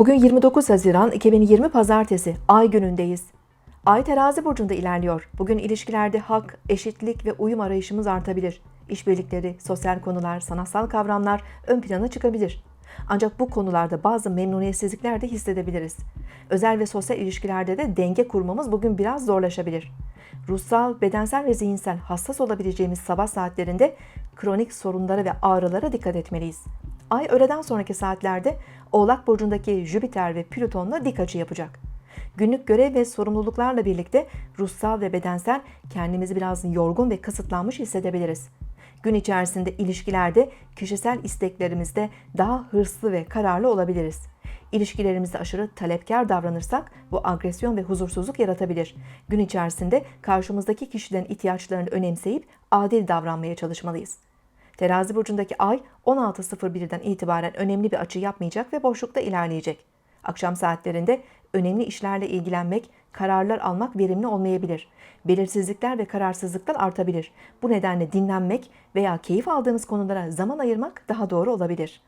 Bugün 29 Haziran 2020 Pazartesi, Ay günündeyiz. Ay terazi burcunda ilerliyor. Bugün ilişkilerde hak, eşitlik ve uyum arayışımız artabilir. İşbirlikleri, sosyal konular, sanatsal kavramlar ön plana çıkabilir. Ancak bu konularda bazı memnuniyetsizlikler de hissedebiliriz. Özel ve sosyal ilişkilerde de denge kurmamız bugün biraz zorlaşabilir. Ruhsal, bedensel ve zihinsel hassas olabileceğimiz sabah saatlerinde kronik sorunlara ve ağrılara dikkat etmeliyiz. Ay öğleden sonraki saatlerde Oğlak Burcu'ndaki Jüpiter ve Plüton'la dik açı yapacak. Günlük görev ve sorumluluklarla birlikte ruhsal ve bedensel kendimizi biraz yorgun ve kısıtlanmış hissedebiliriz. Gün içerisinde ilişkilerde kişisel isteklerimizde daha hırslı ve kararlı olabiliriz. İlişkilerimizde aşırı talepkar davranırsak bu agresyon ve huzursuzluk yaratabilir. Gün içerisinde karşımızdaki kişilerin ihtiyaçlarını önemseyip adil davranmaya çalışmalıyız. Terazi burcundaki ay 16.01'den itibaren önemli bir açı yapmayacak ve boşlukta ilerleyecek. Akşam saatlerinde önemli işlerle ilgilenmek, kararlar almak verimli olmayabilir. Belirsizlikler ve kararsızlıklar artabilir. Bu nedenle dinlenmek veya keyif aldığınız konulara zaman ayırmak daha doğru olabilir.